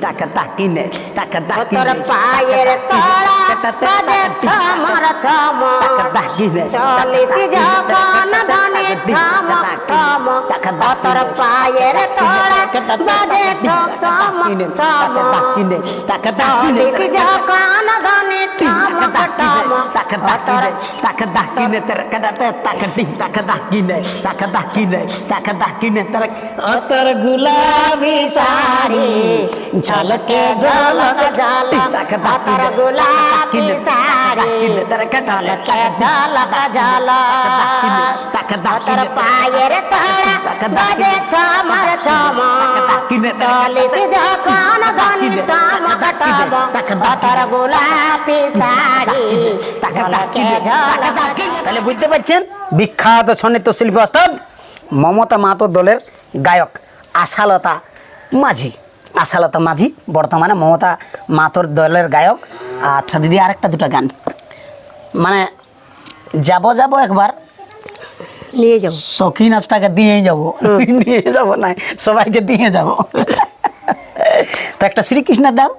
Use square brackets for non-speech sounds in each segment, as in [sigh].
টাকা তাকিনে টাকা তোর তাকিনে পায়ের তড়া বাজে ছমর ছম চলিস যখন ধনে ঠম ঠম তোর পায়ের তড়া বাজে টাকা তাকিনে চলিস যখন ধনে ঠম ঠম তাকিনে টাকা তাকিনে তেরা কাটাতে টাকা টিং টাকা তাকিনে টাকা তাকিনে টাকা তাকিনে তেরা ও তোর গুলাবি শাড়ি ঝলকে ঝলক ঝলক তোর গোলাপি শাড়ি ঝলকে ঝলক ঝলক তোর পায়ের তড়া বাজে ছমর ছম চলিস যখন ধনি টম টম তোর গোলাপি শাড়ি ঝলকে ঝলক তাহলে বুঝতে পারছেন বিখ্যাত সন্নিত শিল্পী ওস্তাদ মমতা মাতো দলের গায়ক আশালতা মাঝি আশালতা মাঝি বর্তমানে মমতা মাতোর দলের গায়ক আচ্ছা দিদি আরেকটা দুটো গান। মানে যাব যাব একবার। নিয়ে যাও সখী নাচটাকে দিয়ে যাব। নিয়ে যাব না সবাইকে দিয়ে যাব। তো একটা শ্রীকৃষ্ণ দাও।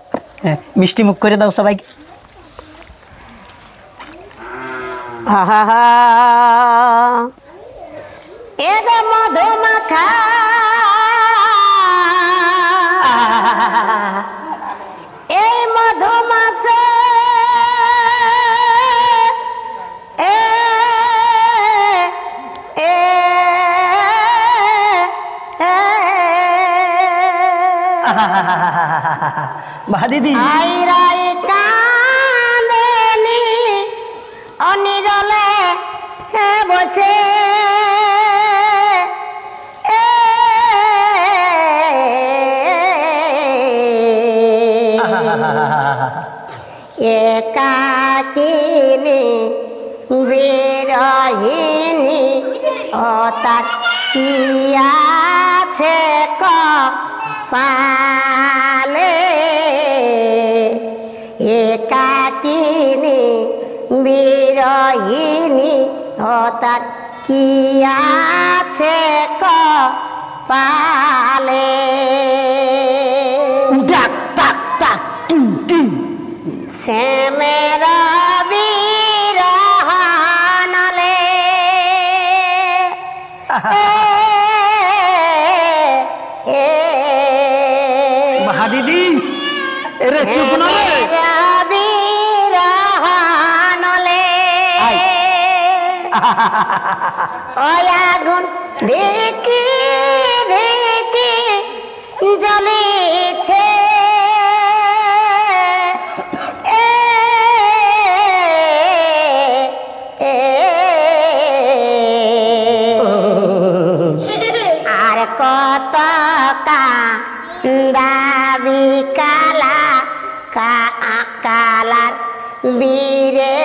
হ্যাঁ, মিষ্টি মুখ করে দাও সবাইকে। আহা এগ মধুমাখা। দিদি। অনিরলে বসে। একাকিনী বিরহিনী তার কি? পালে একাকিনী বিরহিনী হতার তার কি আছে ক পালে ডাক টাক টিং টিং শ্যামের বীরে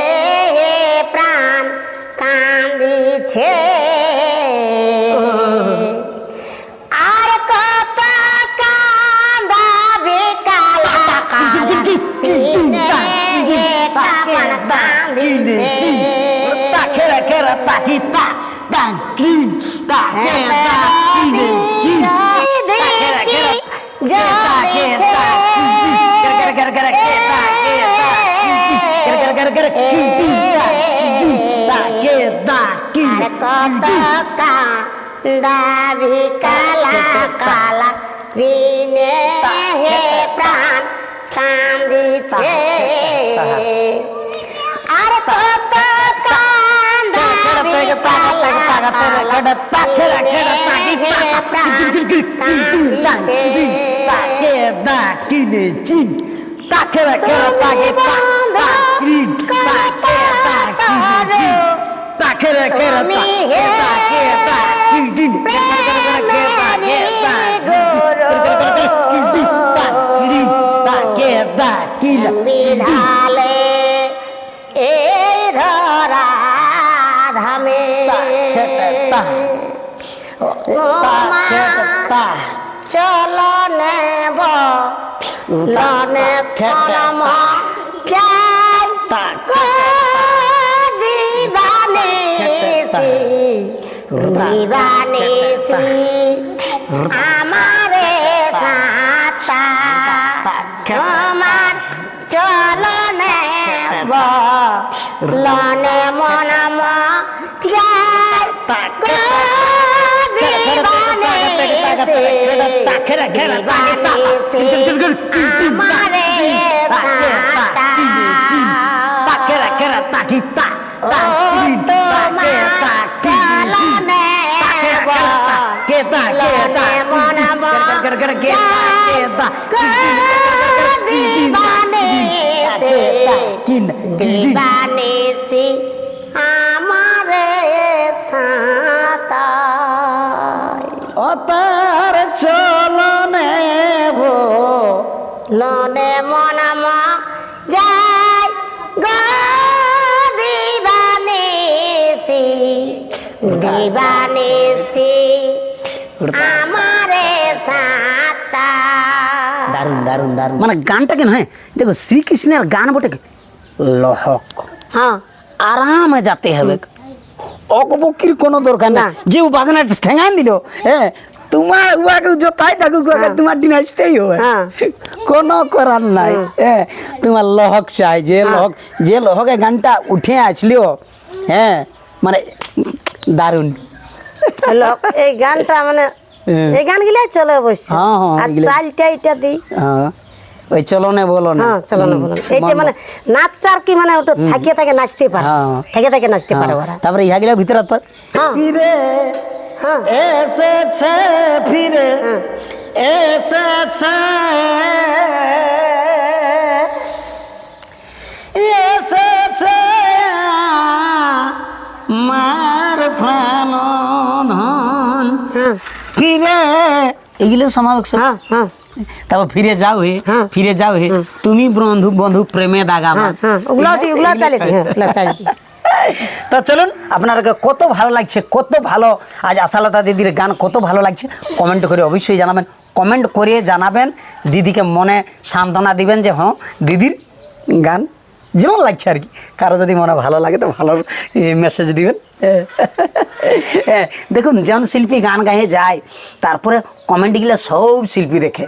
প্রাণ কান্দিছে আর কত কান্দাবি কালা কালা বীরে প্রাণ কান্দিছে তাকে রেখে রে তাকি তা টাং টিং তাকে গর গর কি তাকে তাকি আর কত দাবি কালা কালা ঋণে হে প্রাণ কান্দিছে আর কত কান্দাবি কালা কালা তাকি হে প্রাণ কান্দিছে তাকে রেখে তাকে তাকি এই ধরা ধামে চল নেব লনে দিবানেসি আমারে সাতা তোমার চলনে বলনে মনম যায় দিবানে সে দিবানে সে আমারে সাতা। ও মনম দিবানে সে দিবানে সে আমারে সাতা ও তার চলনে ভো লনে মনম যায় গো দিবানেসি দিবানেসি আমারে দারুণ দারুণ মানে গানটা কেন হ্যাঁ দেখো শ্রীকৃষ্ণের গান বটে? লহক হ্যাঁ আরামে যেতে হবে অকবকির কোনো দরকার না। যে ও বাজনা ঠেঙান দিল হ্যাঁ তোমার উহাকে যতাই থাকুক হ্যাঁ। তোমার দিন আসতেই হবে হ্যাঁ। কোনো করার নাই হ্যাঁ তোমার লহক চাই যে লহক যে লহকে গানটা উঠে আসলিও হ্যাঁ মানে দারুণ এই গানটা মানে হ্যাঁ। এই গান গিলাই চলে অবশ্য হ্যাঁ, হ্যাঁ, আর চালটা এটা দিই হ্যাঁ ওই চলো না বলো না হ্যাঁ চলো না বলুন এইটা মানে নাচটা আর কি মানে ওটা থাকিয়ে থাকে নাচতে পারে। হ্যাঁ। থেকে থেকে নাচতে পারে হ্যাঁ, ওরা। তারপরে ইহা গেলে ভিতরে পর। হ্যাঁ। ফিরে হ্যাঁ। এসেছে ফিরে হ্যাঁ। এসেছে। এসেছে। এগুলো সমাবেশ হ্যাঁ হ্যাঁ। তারপর ফিরে যাও হে হ্যাঁ। ফিরে যাও হে তুমি বন্ধু বন্ধু প্রেমে দাগা হ্যাঁ হ্যাঁ। ওগুলো ওগুলো চালে ওগুলো চালে দিই চলুন আপনাদেরকে কত ভালো লাগছে কত ভালো আজ আশালতা দিদির গান কত ভালো লাগছে কমেন্ট করে অবশ্যই জানাবেন। কমেন্ট করে জানাবেন দিদিকে মনে সান্ত্বনা দিবেন যে হ্যাঁ দিদির গান যেমন লাগছে আর কি। কারও যদি মনে ভালো লাগে তো ভালো মেসেজ দিবেন। হ্যাঁ, দেখুন যেমন শিল্পী গান গাইয়ে যায় তারপরে কমেন্টগুলো সব শিল্পী দেখে।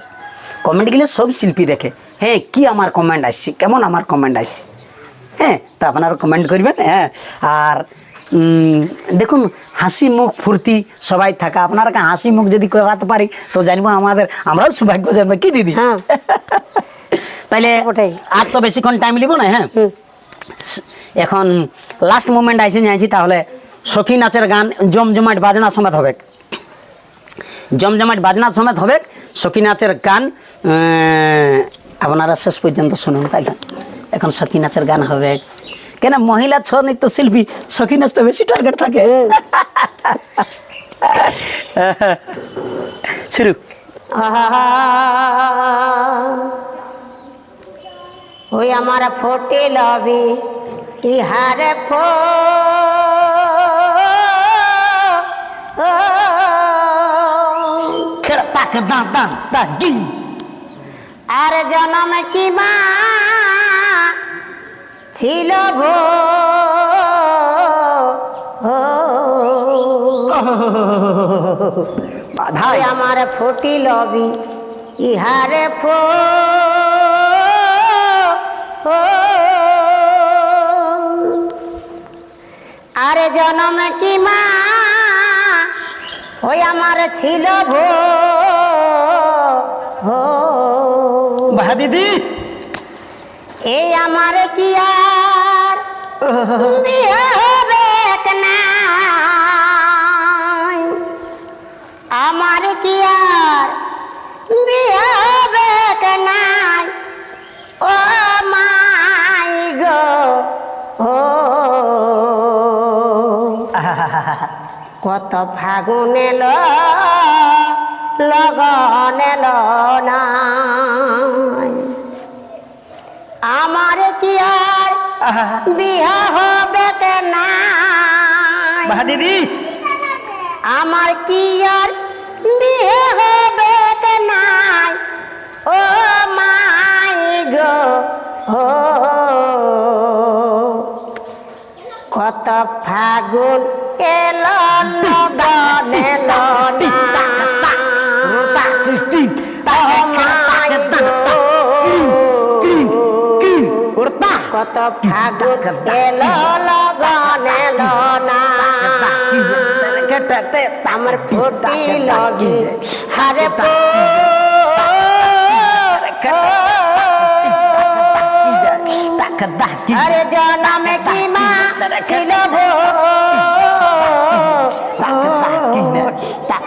কমেন্টগুলো সব শিল্পী দেখে। হ্যাঁ কি আমার কমেন্ট আসছে? কেমন আমার কমেন্ট আসছে? হ্যাঁ তা আপনারা কমেন্ট করবেন হ্যাঁ। আর দেখুন হাসি মুখ ফুর্তি সবাই থাকা। আপনারা হাসি মুখ যদি করাতে পারি তো জানব আমাদের আমরাও সৌভাগ্য জানব কি দিদি? [laughs] তাইলে ওটাই। আর তো বেশিক্ষণ টাইম লিব না হ্যাঁ? এখন লাস্ট মোমেন্ট আইসে যাইছি তাহলে সখী নাচের গান জমজমাট বাজনা সমেত হবে জমজমাট বাজনা সমেত হবে সখী নাচের গান আপনারা শেষ পর্যন্ত শুনুন তাই না এখন সখী নাচের গান হবে কেন মহিলা ছ নৃত্য শিল্পী সখী নাচটা বেশি টার্গেট থাকে। [laughs] শুরু। ওই আমার ফোটে লবি ইহারে ফো আর জনম কি মা ছিল ভো ওই আমার ফোটি লবি ইহারে ফো আরে জনম কি মা? ওই আমার ছিল ভো হো। বাহা দিদি। এই আমার কি আর কত ফাগুন এলো লগন এলো নাই। আমার কি আর বিয়া হবে বাহা দিদি আমার কি আর বিয়ে হবে নাই? ও মাই গো ও কত ফাগুন কত ফাগুন এলো লগন এলো না আমার ফুটিল গি হারে আরে জনমে কি মা ছিল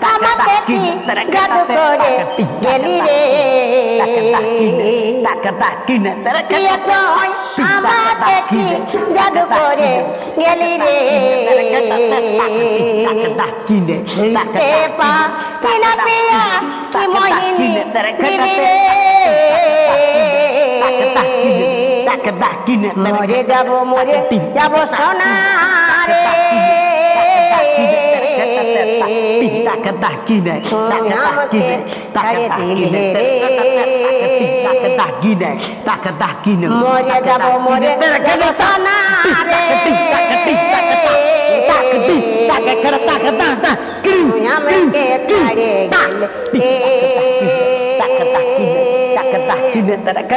তুই আমাকে কি জাদু করে গেলি রে? আমাকে কি জাদু করে গেলি রে? মরে যাব মরে যাব সোনা রে। আমাকে ছাড়ে দিলে রে মরে যাব মরে যাব সোনা রে তুই আমাকে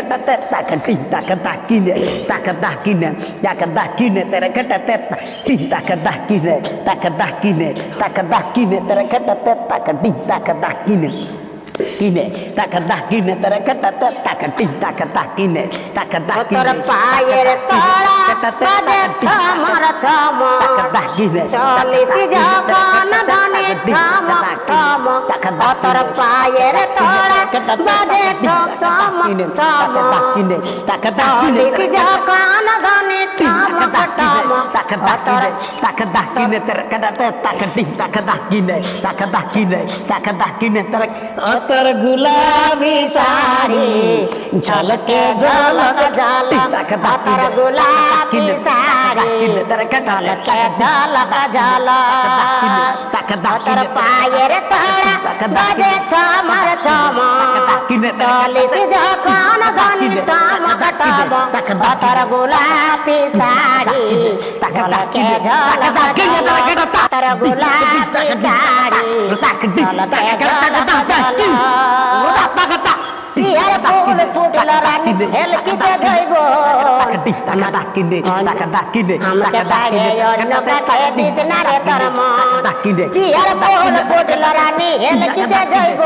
ছাড়ে গেলে কিনে তাকা দাকিনে তারা কাটা তাকা টিং তাকা দাকিনে তাকা তোর দাকিনে পায়ের তরা বাজে ছমর ছম চলিসি যখন ধনে ঠম ঠম তোর পায়ের বাজে ঠম ছম ছম চলিসি যখন ধনে ঠম ঠম তাকা দাকিনে তাকা দাকিনে তারা কাটা তাকা টিং তাকা দাকিনে তাকা দাকিনে তাকা দাকিনে তারা তোর গুলাবি শাড়ি ঝলকে ঝলক ঝলক গুলাবি শাড়ি ঝলকে ঝলক ঝলক তোর পায়ের তোরা বাজে ছমর ছম চলিস যখন ধনি টম টম তোর গোলাপি শাড়ি ঝলক ঝলক তোর গোলাপি শাড়ি ঝলকে ঝলক ঝলক পিয়ার ফুল ফুটল রানী হেলকিতে জৈব আমাকে ছাড়ে অন্য কাছে দিস না রে তোর মন পিয়ার ফুল ফুটল রানী হেলকিতে জৈব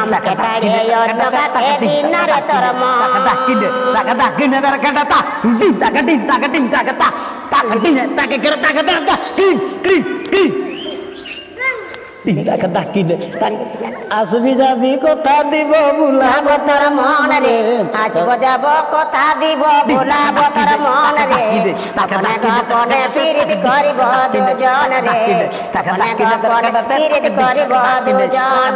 আমাকে ছাড়ে অন্য কাছে দিস না রে তোর মন আসবি যাবি কথা দিব ভুলাব তোর মন রে আসব যাব কথা দিব ভুলাব তোর মন রে আপনে গোপনে পীড়িত করিব দুজন রে আপনে গোপনে পীড়িত করিব দুজন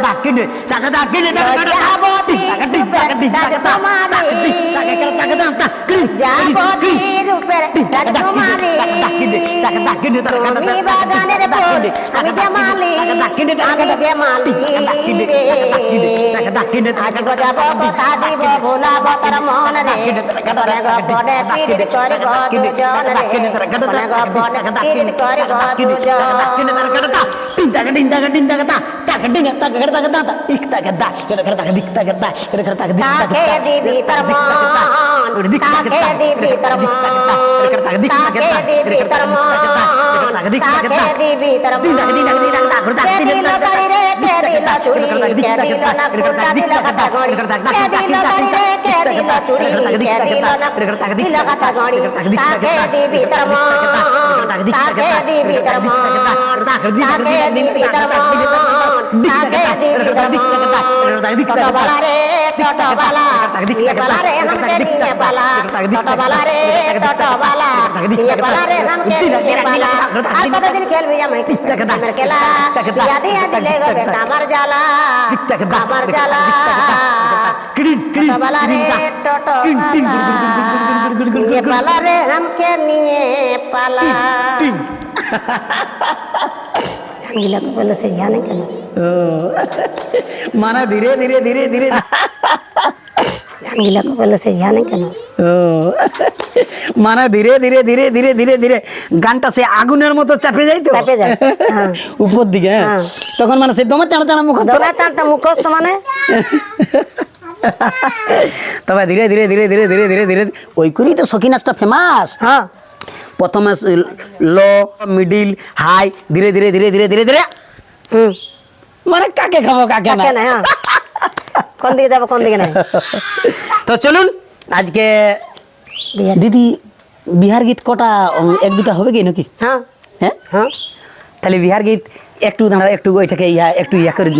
যাবতী রূপের রাজকুমারী তুমি বাগানের ফুল আমি যে মালি আমি যে মালি রে আসব যাব কথা দিব ভোলাব তোর মন রে তোরে গোপনে পীড়িত করিব দুজন রে গোপনে গোপনে পীড়িত করিব দুজন কাকে দিবি তোর মন কাকে দিবি তোর মন কাকে দিবি তোর মন কাকে দিবি তোর মন কে দিল সারি রে কে দিল চুড়ি কে দিল না ফুলটা দিল কথা গড়ি কে দিল সারি রে কে দিল চুড়ি কে দিল না দিল কথা গড়ি কাকে দিবি তোর মন কাকে দিবি তোর মন কাকে দিবি তোর মন কাকে দিবি তোর মন টোটোবালা রে টোটোবালা নিয়ে বালা রে আমাকে নিয়ে বালা টোটোবালা রে টোটোবালা নিয়ে পালা রে ঘামকে নিয়ে পালা আর কতদিন খেলবি আমায় আমার খেলা বিয়া দিয়া দিলে গো বেটা আমার জ্বালা আমার জ্বালা টোটোবালা রে টোটোবালা নিয়ে পালা রে ঘামকে নিয়ে পালা গানগুলা তো বলে সে জানে কেন মানে ধীরে ধীরে ধীরে ধীরে গানগুলা জানে কেন মানে ধীরে ধীরে ধীরে ধীরে ধীরে ধীরে গানটা সে আগুনের মতো চাপে যায় তো চাপে যায়, হ্যাঁ। উপর দিকে হ্যাঁ। হ্যাঁ। তখন মানে সে দমে চানা চানা মুখ দমে মুখস্থ মানে তবে ধীরে ধীরে ধীরে ধীরে ধীরে ধীরে ধীরে ওই করেই তো সখী নাচটা ফেমাস হ্যাঁ প্রথমে লো মিডিল হাই ধীরে ধীরে ধীরে ধীরে ধীরে ধীরে হুম মানে কাকে খাব কাকে না হ্যাঁ কোন দিকে যাব কোন দিকে নাই। তো চলুন আজকে দিদি বিহার গীত কটা এক দুটা হবে কি নাকি? হ্যাঁ। হ্যাঁ? হ্যাঁ। তাহলে বিহার গীত একটু দাঁড়াও একটু ওইটাকে ইয়া একটু ইয়া করে